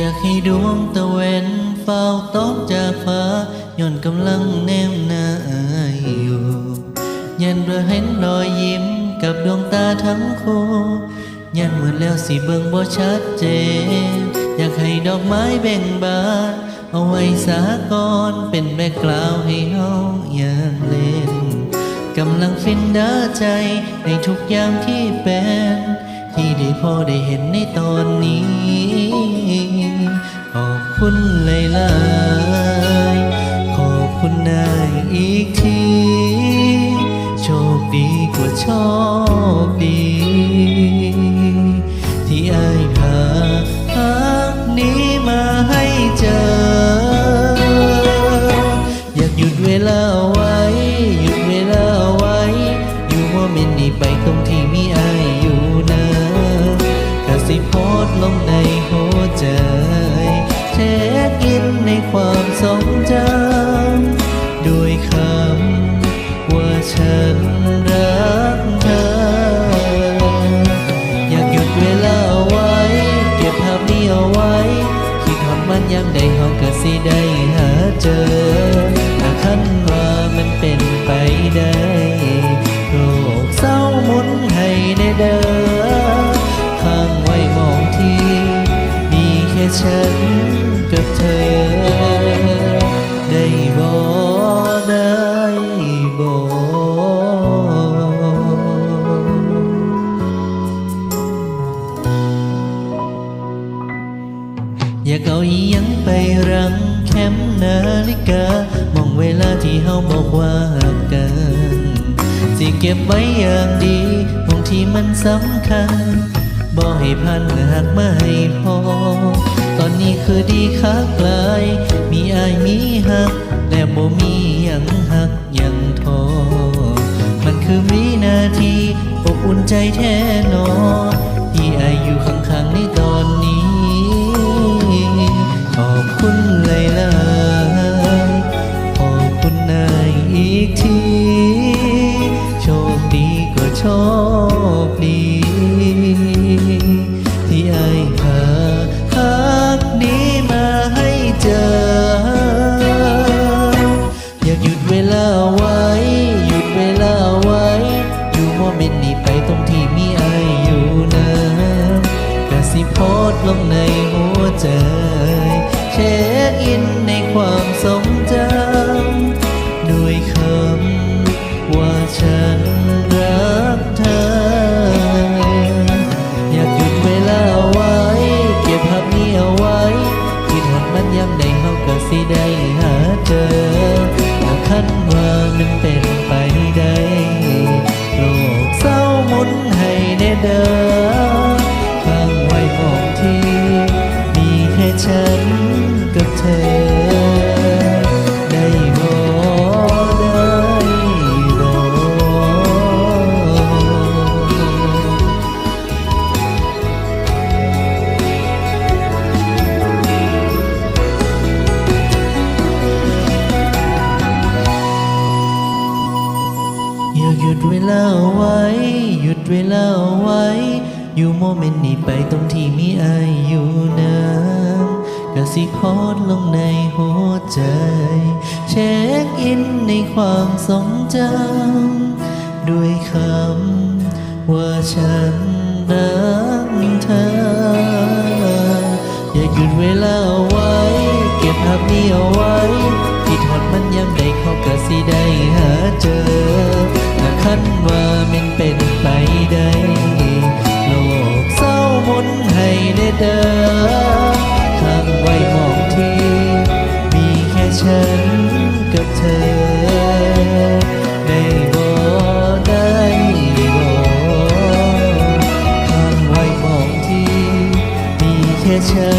อยากให้ดวงตะเวนเฝ้าตกจากฟ้าย้อนกำลังแนมหน้าอยู่ยันเรือเห็นรอยยิ้มกับดวงตาทั้งคู่ยันเหมืดแล้วสิเบิ่งบ่ชัดเจน ดอกไม้เบ่งบาน เอาไว้สาก่อนเป็นแม่กล่าวให้เฮาอย่ามเล่น กำลังฟินเด้อใจในทุกอย่างที่เป็น ที่ได้พอได้เห็นในตอนนี้ ขอบคุณหลายๆขอบคุณนายอีกที โชคดีกว่าโชคดี ฉันกับเธอ ได้บ่ได้บ่อยากเอาอียังไปรังแคมนาฬิกามองเวลาที่เฮาบอกว่ากันสิเก็บไว้อย่างดีมองที่มันสำคัญบอกให้พันหักมาให้พอ อนนี้คือดีคักหลาย มีอายมีหักแต่บ่มีหยังหักหยังทอ มันคือวินาทีอบอุ่นใจแท้หนอที่อายอยู่ข้างๆในตอนนี้ ขอบคุณเลาย ลาเอาไว้ หยุดเวลาไว้ อยู่โมเมนต์นี้ไปตรงที่มีอายอยู่นะกระสิโพสต์ลงในหัวใจ เช็คอินในความทรงจำด้วยคำว่าฉันรักเธอ อย่าหยุดเวลาเอาไว้ เก็บภาพนี้เอาไว้ ในเด้อข้างไว้มองที่ มีแค่ฉันกับเธอได้บ่ได้บ่ข้างไว้มองที่ มีแค่ฉัน